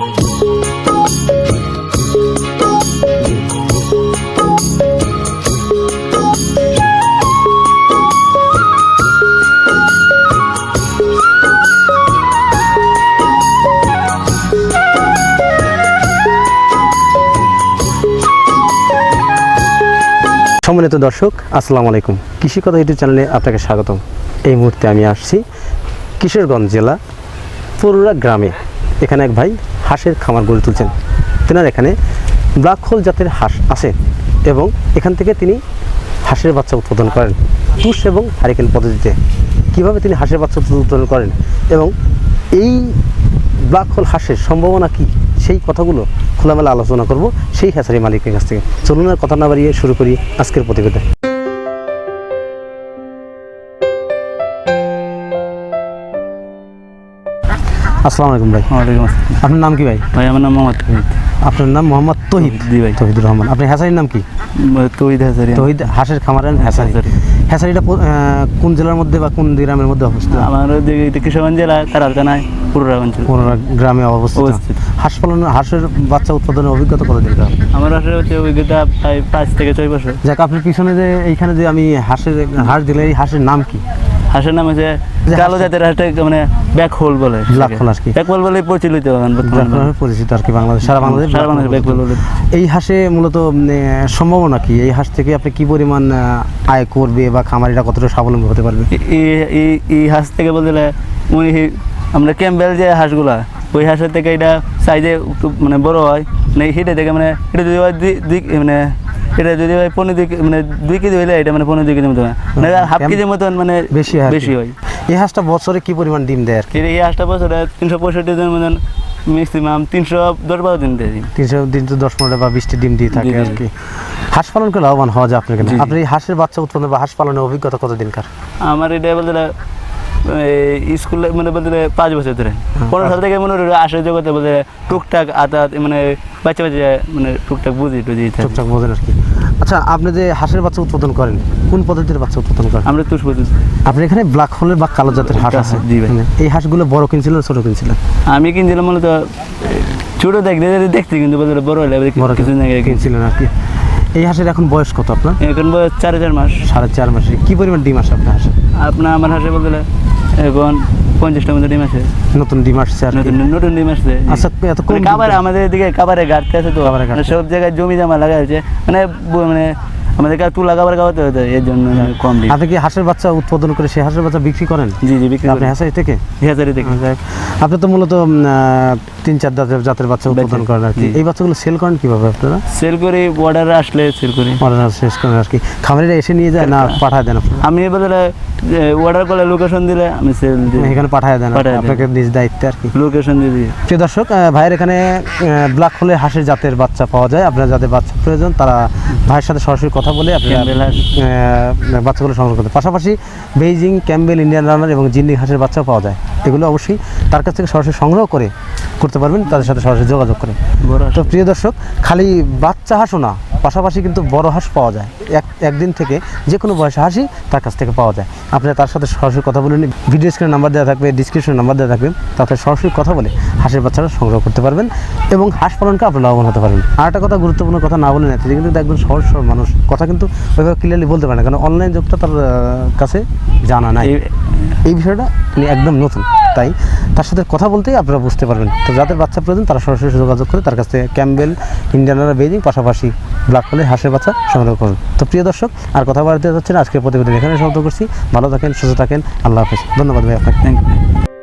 সম্মানিত দর্শক, আসসালামু আলাইকুম। কৃষি কথা ইউটিউব চ্যানেলে আপনাকে স্বাগতম। এই মুহূর্তে আমি আসছি কিশোরগঞ্জ জেলা পরুরা গ্রামে। এখানে এক ভাই হাঁসের খামার গড়ে তুলছেন। তেনার এখানে ব্ল্যাক হোল জাতের হাঁস আছে এবং এখান থেকে তিনি হাঁসের বাচ্চা উৎপাদন করেন পুষ এবং হারিকেন পদ্ধতিতে। কীভাবে তিনি হাঁসের বাচ্চা উৎপাদন করেন এবং এই ব্ল্যাক হোল হাঁসের সম্ভাবনা কি, সেই কথাগুলো খোলামেলা আলোচনা করব। সেই হ্যাচারি মালিকের কাছ থেকে। চলুন আর কথা না বাড়িয়ে শুরু করি আজকের প্রতিবেদন। আসসালামু আলাইকুম ভাই। ওয়ালাইকুম আসসালাম। আপনার নাম কি ভাই? ভাই আমার নাম মোহাম্মদ তহিদ। আপনার নাম মোহাম্মদ তহিদ? জি ভাই। তহিদুর রহমান। আপনার হ্যাচারির নাম কি? তহিদ হাজারি তহিদ হাঁসের খামারের। হ্যাচারিটা পো- কোন জেলার মধ্যে বা কোন গ্রামের মধ্যে অবস্থিত? আমার কিশোরগঞ্জ জেলা কারারকানায় পুরুরা অঞ্চল পুনরা গ্রামে অবস্থিত। হাঁস পালন হাঁসের বাচ্চা উৎপাদনের অভিজ্ঞতা কার আমার আসলে হচ্ছে অভিজ্ঞতা প্রায় পাঁচ থেকে ছয় বছর। যাক আপনার পিছনে যে এইখানে যে আমি হাঁসের হাঁস দিলে এই হাঁসের নাম কি? হাঁসের নাম হচ্ছে যে কালো জাতের হাঁসটা মানে ব্যাক হোল বলে। hole আর কি। ব্যাক হোল বলে নামে পরিচিত আর কি বাংলাদেশ সারা বাংলাদেশ সারা বাংলাদেশে ব্যাক হোল এই হাঁসে মূলত আহ, সম্ভাবনা কি এই হাঁস থেকে আপনি কি পরিমাণ আয় করবে বা খামারিরা কতটা স্বাবলম্বী হতে পারবে? এই- এই- হাঁস থেকে বলতে গেলে ওই আমরা ক্যাম্বেল যে হাঁসগুলা ওই হাঁসের থেকে এটা সাইজে মানে বড় হয়। মানে হিটে থেকে মানে এটা যদি মানে এটা যদি হয় পনেরো দুই মানে দুই কেজি হইলে এটা মানে পনেরো দুই কেজি মতো মানে হাফ কেজির মতন মানে বেশি বেশি হয়। এই হাঁসটা বছরে কি পরিমাণ ডিম দেয় আর কি? এই হাঁসটা বছরে তিনশো পঁয়ষট্টি দিনের মতন ম্যাক্সিমাম তিনশো দশ বারো দিন দেয় তিনশো দিন তো দশ পনেরো বা বিশটি ডিম দিয়ে থাকে। আর কি। হাঁস পালন করে লাভবান হওয়া যায় আপনার। আপনি এই হাঁসের বাচ্চা উৎপন্ন বা হাঁস পালনের অভিজ্ঞতা কতদিনকার? আমার এটা বলতে স্কুলে মানে বলতে পাঁচ বছর ধরে। হ্যাঁ, পনেরো সাল থেকে মনে হয় আসে জগতে বলতে টুকটাক আতা মানে বাচ্চা বাচ্চা মানে টুকটাক বুঝি টুঝি টুকটাক বোঝেন আর কি। আচ্ছা আপনি যে হাঁসের বাচ্চা উৎপাদন করেন কোন পদ্ধতির বাচ্চা উৎপাদন করেন? আমরা তুষ বুঝি আপনি এখানে ব্ল্যাক হোলের বা কালো জাতের হাঁস আছে। জি ভাই। এই হাঁসগুলো বড় কিনছিলেন ছোট কিনছিলেন আমি কিনছিলাম মূলত ছোট দেখতে দেখতে কিন্তু গেলে বড় হলে বড় কিছু কিনছিলেন আর কি। এই হাঁসের এখন বয়স কত আপনার? এখন বয়স চার চার মাস। সাড়ে চার মাসে কি পরিমাণ ডিম আসে আপনার হাঁসে? আপনার আমার হাসে বলতে এখন পঞ্চাশটার মধ্যে ডিম আছে। নতুন ডিম আসছে নতুন নতুন ডিম আসছে। আচ্ছা এত কম মানে কাবারে আমাদের এদিকে কাবারে ঘাটতে আছে তো। মানে সব জায়গায় জমি জমা লাগা আছে মানে মানে আমাদের কাছে তুলা কাবার খাওয়াতে হতো এর জন্য কম দিই আপনি কি হাঁসের বাচ্চা উৎপাদন করে সেই হাঁসের বাচ্চা বিক্রি করেন? জি জি বিক্রি আপনি হাঁসাই থেকে? হাজারি থেকে। যাক। আপনি তো মূলত তিন চার জাতের জাতের বাচ্চা উৎপাদন করেন আর কি। এই বাচ্চাগুলো সেল করেন কীভাবে আপনারা? সেল করি অর্ডার আসলে সেল করি। অর্ডার শেষ করেন আর কি। খামারিরা এসে নিয়ে যায় না পাঠায় দেন আমি বদলে অর্ডার করলে লোকেশন দিলে আমি সেল দিই। এখানে পাঠায় দেন আপনাকে নিজ দায়িত্বে আর কি। লোকেশন দিয়ে দিই। প্রিয় দর্শক ভাইয়ের এখানে ব্ল্যাক হোলে হাঁসের জাতের বাচ্চা পাওয়া যায়। আপনার যাদের বাচ্চা প্রয়োজন তারা ভাইয়ের সাথে সরাসরি কথা বলে আপনারা ক্যাম্বেল বাচ্চাগুলো সংগ্রহ করতে। পাশাপাশি বেইজিং ক্যাম্বেল ইন্ডিয়ান রানার এবং জিন্ডিং হাঁসের বাচ্চাও পাওয়া যায়। এগুলো অবশ্যই তার কাছ থেকে সরাসরি সংগ্রহ করে করতে পারবেন তাদের সাথে সরাসরি যোগাযোগ করে। তো প্রিয় দর্শক খালি বাচ্চা হাঁসও না পাশাপাশি কিন্তু বড় হাঁস পাওয়া যায়। এক একদিন থেকে যে কোনো বয়সে হাসি তার কাছ থেকে পাওয়া যায়। আপনারা তার সাথে সরাসরি কথা বলে ভিডিও স্ক্রিনে নাম্বার দেওয়া থাকবে ডিসক্রিপশনে নাম্বার দেওয়া থাকবে। তাতে সরাসরি কথা বলে হাঁসের বাচ্চারা সংগ্রহ করতে পারবেন এবং হাঁস পালনকে আপনি লাভবান হতে পারবেন। আর একটা কথা গুরুত্বপূর্ণ কথা না বলে না তিনি কিন্তু একজন সহজ সরল মানুষ। কথা কিন্তু ওইভাবে ক্লিয়ারলি বলতে পারে না কারণ অনলাইন যুগটা তার কাছে জানা নাই। এই- এই বিষয়টা একদম নতুন। তাই তার সাথে কথা বলতেই আপনারা বুঝতে পারবেন। তো যাদের বাচ্চা প্রয়োজন, তারা সরাসরি যোগাযোগ করে তার কাছ থেকে ক্যাম্বেল ইন্ডিয়ানারা বেজিং, পাশাপাশি ব্ল্যাক হোলে হাঁসের বাচ্চা সংগ্রহ করুন। তো প্রিয় দর্শক, আর কথা বাড়তে যাচ্ছে না, আজকের প্রতিবেদন এখানে সমাপ্ত করছি। ভালো থাকেন, সুস্থ থাকেন, আল্লাহ হাফেজ। ধন্যবাদ ভাই আপনাকে। Thank you